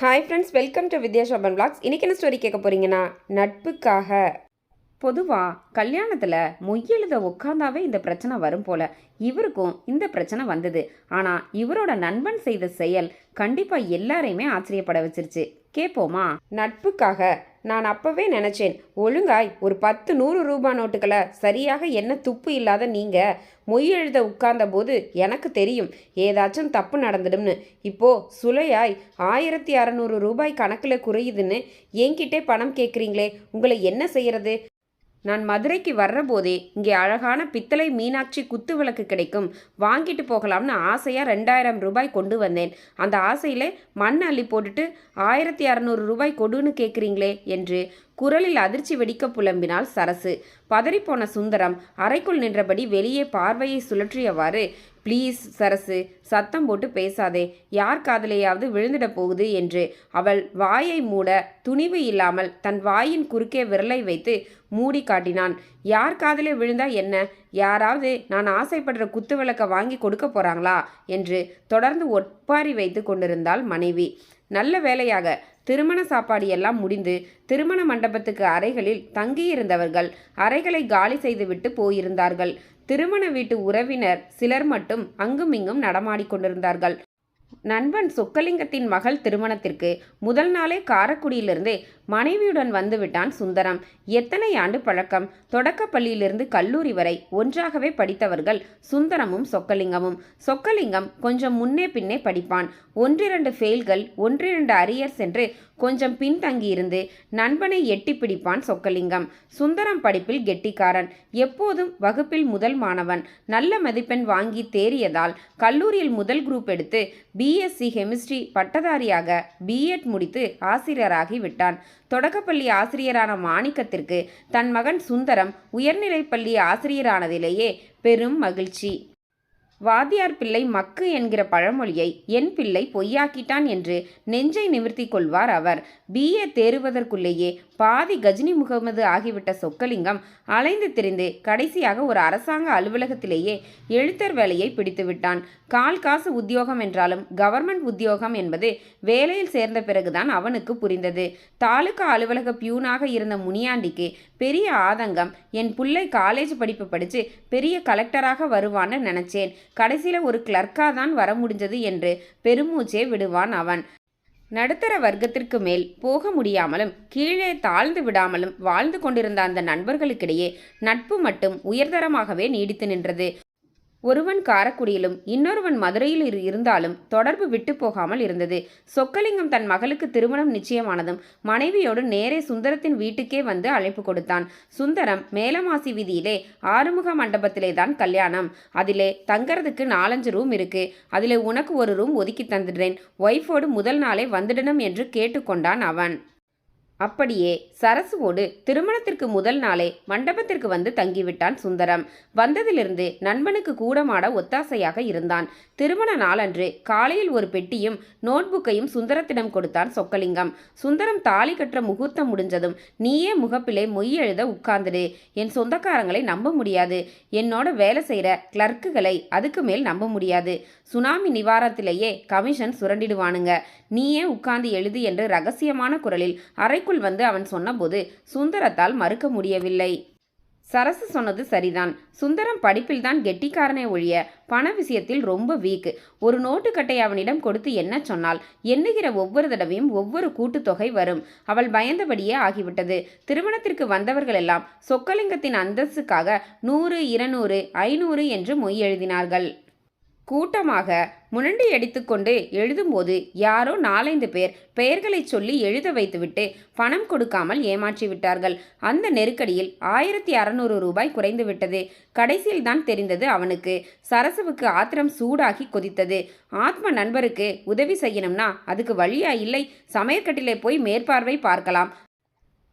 Hi friends welcome to Vidya Shoban blogs இன்றைக்கி என்ன story கேட்க போகிறீங்கன்னா நட்புக்காக. பொதுவாக கல்யாணத்தில் மொய்யெழுத உட்காந்தாவே இந்த பிரச்சனை வரும் போல். இவருக்கும் இந்த பிரச்சனை வந்தது. ஆனால் இவரோட நண்பன் செய்த செயல் கண்டிப்பாக எல்லாரையுமே ஆச்சரியப்பட வச்சிருச்சு. கேட்போமா நட்புக்காக நான் அப்பவே நினச்சேன் ஒழுங்காய் ஒரு பத்து நூறு ரூபா நோட்டுகளை சரியாக என்ன துப்பு இல்லாத நீங்கள் மொய் எழுத உட்கார்ந்த போது எனக்கு தெரியும் ஏதாச்சும் தப்பு நடந்துடும்னு. இப்போ சுலையாய் ஆயிரத்தி அறநூறு ரூபாய் கணக்கில் குறையுதுன்னு என்கிட்டே பணம் கேட்குறீங்களே உங்களை என்ன செய்யறது? நான் மதுரைக்கு வர்றபோதே இங்கே அழகான பித்தளை மீனாட்சி குத்து விளக்கு கிடைக்கும். வாங்கிட்டு போகலாம்னு ஆசையாக ரெண்டாயிரம் ரூபாய் கொண்டு வந்தேன். அந்த ஆசையில் மண் அள்ளி போட்டுட்டு ஆயிரத்தி அறநூறு ரூபாய் கொடுன்னு கேட்குறீங்களே என்று குரலில் அதிர்ச்சி வெடிக்க புலம்பினாள் சரசு. பதறிப்போன சுந்தரம் அறைக்குள் நின்றபடி வெளியே பார்வையை சுழற்றியவாறு ப்ளீஸ் சரசு சத்தம் போட்டு பேசாதே. யார் காதலையாவது விழுந்துட போகுது என்று. அவள் வாயை மூட துணிவு இல்லாமல் தன் வாயின் குறுக்கே விரலை வைத்து மூடி காட்டினான். யார் காதலே விழுந்தா என்ன? யாராவது நான் ஆசைப்படுற குத்து விளக்க வாங்கி கொடுக்க போறாங்களா? என்று தொடர்ந்து ஒப்பாரி வைத்து கொண்டிருந்தாள் மனைவி. நல்ல வேலையாக திருமண சாப்பாடு எல்லாம் முடிந்து திருமண மண்டபத்துக்கு அறைகளில் தங்கியிருந்தவர்கள் அறைகளை காலி செய்துவிட்டு போயிருந்தார்கள். திருமண வீட்டு உறவினர் சிலர் மட்டும் அங்குமிங்கும் நடமாடிக்கொண்டிருந்தார்கள் நண்பன் சொக்கலிங்கத்தின் மகள் திருமணத்திற்கு முதல் நாளே காரக்குடியிலிருந்தே மனைவியுடன் வந்துவிட்டான் சுந்தரம். எத்தனை ஆண்டு பழக்கம்? தொடக்கப்பள்ளியிலிருந்து கல்லூரி வரை ஒன்றாகவே படித்தவர்கள் சுந்தரமும் சொக்கலிங்கமும். சொக்கலிங்கம் கொஞ்சம் முன்னே பின்னே படிப்பான். ஒன்றிரண்டு ஃபெயில்கள் ஒன்றிரண்டு அரியர்ஸ் என்று கொஞ்சம் பின்தங்கியிருந்து நண்பனை எட்டி பிடிப்பான் சொக்கலிங்கம். சுந்தரம் படிப்பில் கெட்டிக்காரன். எப்போதும் வகுப்பில் முதல் மாணவன். நல்ல மதிப்பெண் வாங்கி தேறியதால் கல்லூரியில் முதல் குரூப் எடுத்து பிஎஸ்சி கெமிஸ்ட்ரி பட்டதாரியாக பிஎட் முடித்து ஆசிரியராகி விட்டான். தொடக்கப்பள்ளி ஆசிரியரான மாணிக்கத்திற்கு தன் மகன் சுந்தரம் உயர்நிலைப்பள்ளி ஆசிரியரானதிலேயே பெரும் மகிழ்ச்சி. வாத்தியார் பிள்ளை மக்கு என்கிற பழமொழியை என் பிள்ளை பொய்யாக்கிட்டான் என்று நெஞ்சை நிமிர்த்தி கொள்வார் அவர். பிஏ தேறுவதற்குள்ளேயே பாதி கஜினி முகமது ஆகிவிட்ட சொக்கலிங்கம் அலைந்து திரிந்து கடைசியாக ஒரு அரசாங்க அலுவலகத்திலேயே எழுத்தர் வேலையை பிடித்துவிட்டான் கால் காசு உத்தியோகம் என்றாலும் கவர்மெண்ட் உத்தியோகம் என்பது வேலையில் சேர்ந்த பிறகுதான் அவனுக்கு புரிந்தது. தாலுகா அலுவலக பியூனாக இருந்த முனியாண்டிக்கு பெரிய ஆதங்கம் என் பிள்ளை காலேஜ் படிப்பு படித்து பெரிய கலெக்டராக வருவான்னு நினச்சேன். கடைசியில் ஒரு கிளர்க்காக தான் வர முடிஞ்சது என்று பெருமூச்சே விடுவான் அவன். நடுத்தர வர்க்கத்திற்கு மேல் போக முடியாமலும் கீழே தாழ்ந்து விடாமலும் வாழ்ந்து கொண்டிருந்த அந்த நண்பர்களுக்கிடையே நட்பு மட்டும் உயர்தரமாகவே நீடித்து நின்றது. ஒருவன் காரக்குடியிலும் இன்னொருவன் மதுரையில் இருந்தாலும் தொடர்பு விட்டு போகாமல் இருந்தது. சொக்கலிங்கம் தன் மகளுக்கு திருமணம் நிச்சயமானதும் மனைவியோடு நேரே சுந்தரத்தின் வீட்டுக்கே வந்து அழைப்பு கொடுத்தான். சுந்தரம் மேலமாசி வீதியிலே ஆறுமுக மண்டபத்திலே தான் கல்யாணம். அதிலே தங்கறதுக்கு நாலஞ்சு ரூம் இருக்கு. அதிலே உனக்கு ஒரு ரூம் ஒதுக்கி தந்துடுறேன். ஒய்ஃபோடு முதல் நாளே வந்துடணும் என்று கேட்டுக்கொண்டான் அவன். அப்படியே சரசுவோடு திருமணத்திற்கு முதல் நாளே மண்டபத்திற்கு வந்து தங்கிவிட்டான் சுந்தரம். வந்ததிலிருந்து நண்பனுக்கு கூடமாட ஒத்தாசையாக இருந்தான். திருமண நாளன்று காலையில் ஒரு பெட்டியும் நோட்புக்கையும் சுந்தரத்திடம் கொடுத்தான் சொக்கலிங்கம். சுந்தரம் தாலி கற்ற முகூர்த்தம் முடிஞ்சதும் நீயே முகப்பிலே மொய் எழுத உட்கார்ந்துடு. என் சொந்தக்காரங்களை நம்ப முடியாது. என்னோட வேலை செய்கிற கிளர்க்குகளை அதுக்கு மேல் நம்ப முடியாது. சுனாமி நிவாரணத்திலேயே கமிஷன் சுரண்டிடுவானுங்க. நீயே உட்கார்ந்து எழுது என்று ரகசியமான குரலில் அறைக்குள் வந்து அவன் சொன்னபோது சுந்தரத்தால் மறுக்க முடியவில்லை. சரசு சொன்னது சரிதான். சுந்தரம் படிப்பில்தான் கெட்டிக்காரனே ஒழிய பண விஷயத்தில் ரொம்ப வீக் ஒரு நோட்டுக்கட்டை அவனிடம் கொடுத்து என்ன சொன்னால் எண்ணுகிற ஒவ்வொரு தடவையும் ஒவ்வொரு கூட்டுத்தொகை வரும். அவள் பயந்தபடியே ஆகிவிட்டது. திருமணத்திற்கு வந்தவர்களெல்லாம் சொக்கலிங்கத்தின் அந்தஸ்துக்காக நூறு இருநூறு ஐநூறு என்று மொய் எழுதினார்கள். கூட்டமாக முனண்டி அடித்துக்கொண்டு எழுதும்போது யாரோ நாலைந்து பேர் பெயர்களை சொல்லி எழுத வைத்துவிட்டு பணம் கொடுக்காமல் ஏமாற்றி விட்டார்கள். அந்த நெருக்கடியில் ஆயிரத்தி அறநூறு ரூபாய் குறைந்துவிட்டது கடைசியில் தான் தெரிந்தது அவனுக்கு சரசுவுக்கு ஆத்திரம் சூடாகி கொதித்தது. ஆத்ம நண்பருக்கு உதவி செய்யணும்னா அதுக்கு வழியா இல்லை. சமையற்கட்டிலே போய் மேற்பார்வை பார்க்கலாம்.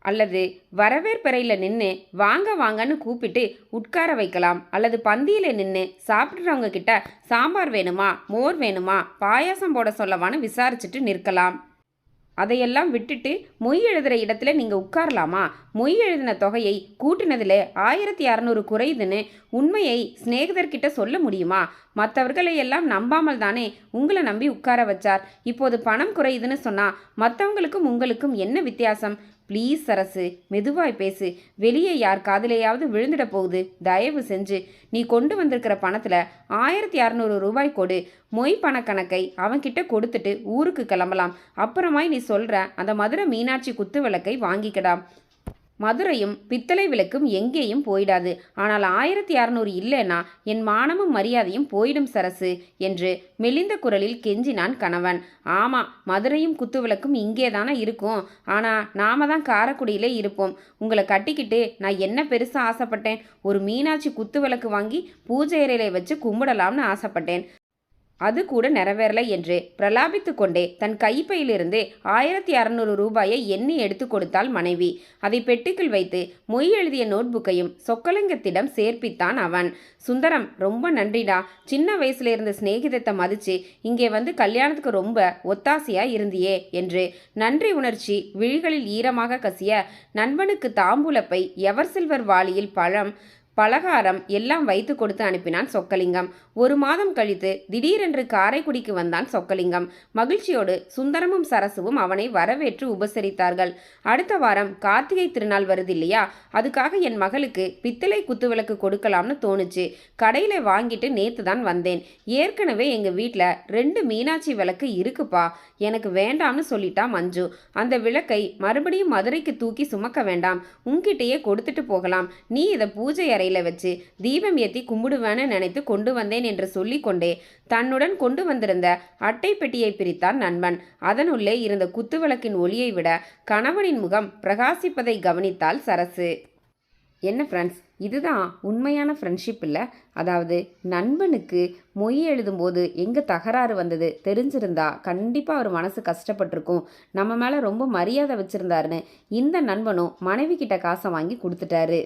அல்லது வரவேற்பறையில் நின்று வாங்க வாங்கன்னு கூப்பிட்டு உட்கார வைக்கலாம். அல்லது பந்தியில் நின்று சாப்பிட்றவங்க கிட்ட சாம்பார் வேணுமா? மோர் வேணுமா? பாயாசம் போட சொல்லவான்னு விசாரிச்சுட்டு நிற்கலாம். அதையெல்லாம் விட்டுட்டு மொய் எழுதுகிற இடத்துல நீங்கள் உட்காரலாமா? மொய் எழுதின தொகையை கூட்டினதில் ஆயிரத்தி அறநூறு குறையுதுன்னு உண்மையை சிநேகிதர்கிட்ட சொல்ல முடியுமா? மற்றவர்களை எல்லாம் நம்பாமல் தானே உங்களை நம்பி உட்கார வச்சார். இப்போது பணம் குறையுதுன்னு சொன்னால் மற்றவங்களுக்கும் உங்களுக்கும் என்ன வித்தியாசம்? ப்ளீஸ் சரசு மெதுவாய் பேசு. வெளியே யார் காதலையாவது விழுந்துட போகுது. தயவு செஞ்சு. நீ கொண்டு வந்திருக்கிற பணத்தில் ஆயிரத்தி அறநூறு ரூபாய் கொடு. மொய் பணக்கணக்கை அவன்கிட்ட கொடுத்துட்டு ஊருக்கு கிளம்பலாம். அப்புறமாய் நீ சொல்கிற அந்த மதுரை மீனாட்சி குத்து விளக்கை வாங்கிக்கடாம் மதுரையும் பித்தளை விளக்கும் எங்கேயும் போயிடாது. ஆனால் ஆயிரத்தி அறநூறு இல்லைன்னா என் மானமும் மரியாதையும் போயிடும் சரசு என்று மெலிந்த குரலில் கெஞ்சினான் கணவன். ஆமா மதுரையும் குத்து விளக்கும் இங்கே தானே இருக்கும். ஆனால் நாம தான் காரக்குடியிலே இருப்போம். உங்களை கட்டிக்கிட்டு நான் என்ன பெருசாக ஆசைப்பட்டேன்? ஒரு மீனாட்சி குத்து விளக்கு வாங்கி பூஜை அறையில வச்சு கும்பிடலாம்னு ஆசைப்பட்டேன். அது கூட நிறைவேறல என்று பிரலாபித்து கொண்டே தன் கைப்பையிலிருந்து ஆயிரத்தி அறநூறு ரூபாயை எண்ணி எடுத்து கொடுத்தாள் மனைவி. அதை பெட்டிக்குள் வைத்து மொய் எழுதிய நோட்புக்கையும் சொக்கலிங்கத்திடம் சேர்ப்பித்தான் அவன். சுந்தரம் ரொம்ப நன்றிடா. சின்ன வயசுல இருந்த சிநேகிதத்தை மதிச்சு இங்கே வந்து கல்யாணத்துக்கு ரொம்ப ஒத்தாசையா இருந்தியே என்று நன்றி உணர்ச்சி விழிகளில் ஈரமாக கசிய நண்பனுக்கு தாம்பூலப்பை எவர் சில்வர் வாளியில் பழம் பலகாரம் எல்லாம் வைத்து கொடுத்து அனுப்பினான் சொக்கலிங்கம். ஒரு மாதம் கழித்து திடீரென்று காரைக்குடிக்கு வந்தான் சொக்கலிங்கம். மகிழ்ச்சியோடு சுந்தரமும் சரசுவும் அவனை வரவேற்று உபசரித்தார்கள். அடுத்த வாரம் கார்த்திகை திருநாள் வருது இல்லையா? அதுக்காக என் மகளுக்கு பித்தளை குத்துவிளக்கு கொடுக்கலாம்னு தோணுச்சு. கடையில் வாங்கிட்டு நேத்து தான் வந்தேன். ஏற்கனவே எங்கள் வீட்டில் ரெண்டு மீனாட்சி விளக்கு இருக்குப்பா. எனக்கு வேண்டாம்னு சொல்லிட்டா மஞ்சு. அந்த விளக்கை மறுபடியும் மதுரைக்கு தூக்கி சுமக்க வேண்டாம். உன்கிட்டயே கொடுத்துட்டு போகலாம். நீ இதை பூஜை அறையில் வச்சு தீபம் ஏற்றி கும்பிடுவேன்னு நினைத்து கொண்டு வந்தேன் என்று சொல்லிக்கொண்டே தன்னுடன் கொண்டு வந்திருந்த அட்டை பெட்டியை பிரித்தான் நண்பன். அதனுள்ளே இருந்த குத்துவிளக்கின் ஒளியை விட கணவனின் முகம் பிரகாசிப்பதை கவனித்தாள் சரசு. என்ன ஃப்ரெண்ட்ஸ் இதுதான் உண்மையான ஃப்ரெண்ட்ஷிப் இல்லை? அதாவது நண்பனுக்கு மொய் எழுதும்போது எங்கே தகராறு வந்தது தெரிஞ்சிருந்தா கண்டிப்பாக அவர் மனசு கஷ்டப்பட்டிருக்கும். நம்ம மேலே ரொம்ப மரியாதை வச்சுருந்தாருன்னு இந்த நண்பனும் மனைவி கிட்ட காசை வாங்கி கொடுத்துட்டாரு.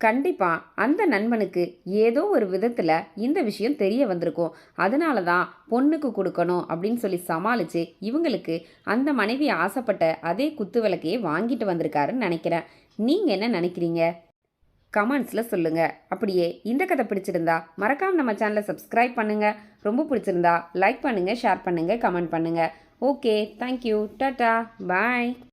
கண்டிப்பாக அந்த நண்பனுக்கு ஏதோ ஒரு விதத்தில் இந்த விஷயம் தெரிய வந்திருக்கும். அதனால தான் பொண்ணுக்கு கொடுக்கணும் அப்படின்னு சொல்லி சமாளித்து இவங்களுக்கு அந்த மனைவி ஆசைப்பட்ட அதே குத்து விளக்கையே வாங்கிட்டு வந்திருக்காருன்னு நினைக்கிறேன். நீங்கள் என்ன நினைக்கிறீங்க? கமெண்ட்ஸில் சொல்லுங்கள் அப்படியே இந்த கதை பிடிச்சிருந்தா மறக்காமல் நம்ம சேனலை சப்ஸ்கிரைப் பண்ணுங்கள் ரொம்ப பிடிச்சிருந்தா லைக் பண்ணுங்கள் ஷேர் பண்ணுங்கள் கமெண்ட் பண்ணுங்கள் ஓகே தேங்க்யூ டாட்டா பாய்.